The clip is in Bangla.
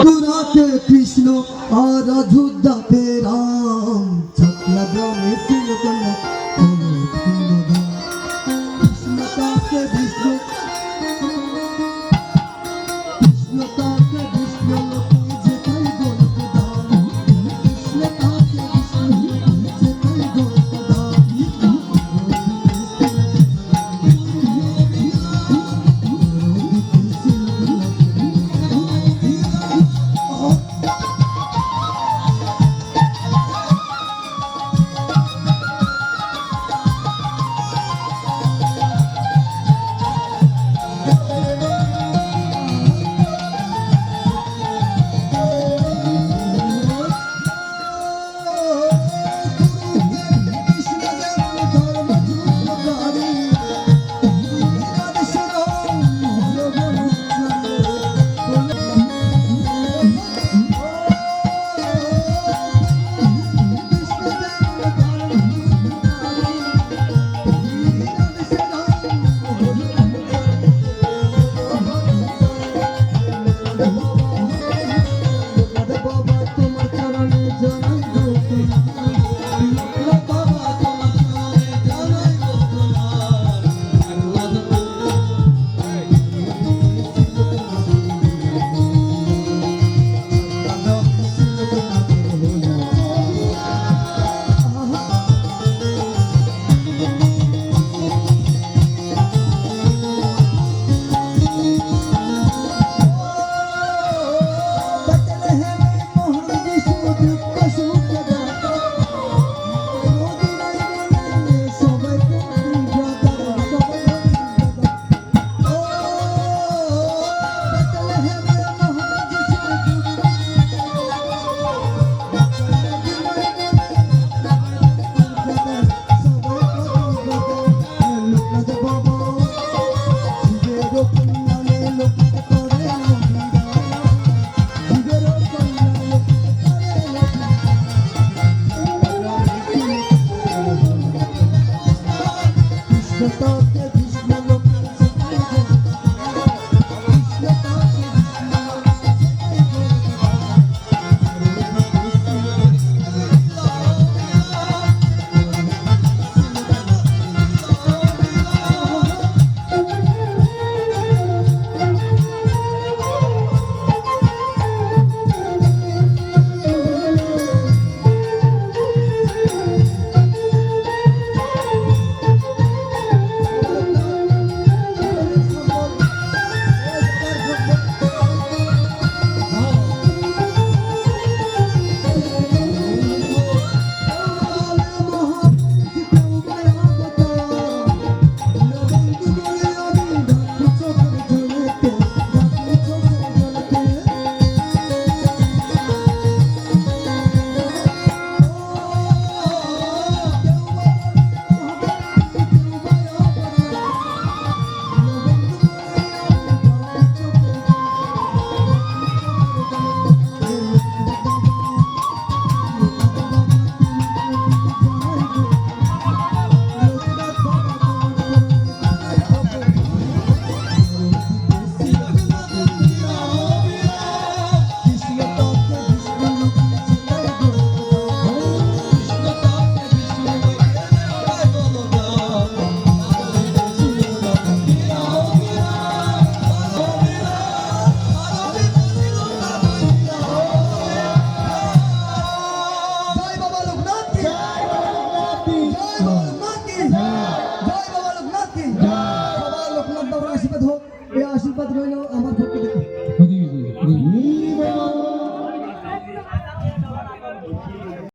মথুরাতে কৃষ্ণ আর অযোধ্যাতে রাম। ছাত্রা গ্রামে তিলকনাথ আশীর্বাদ হোক এই আশীর্বাদ রইল আমার পক্ষ থেকে।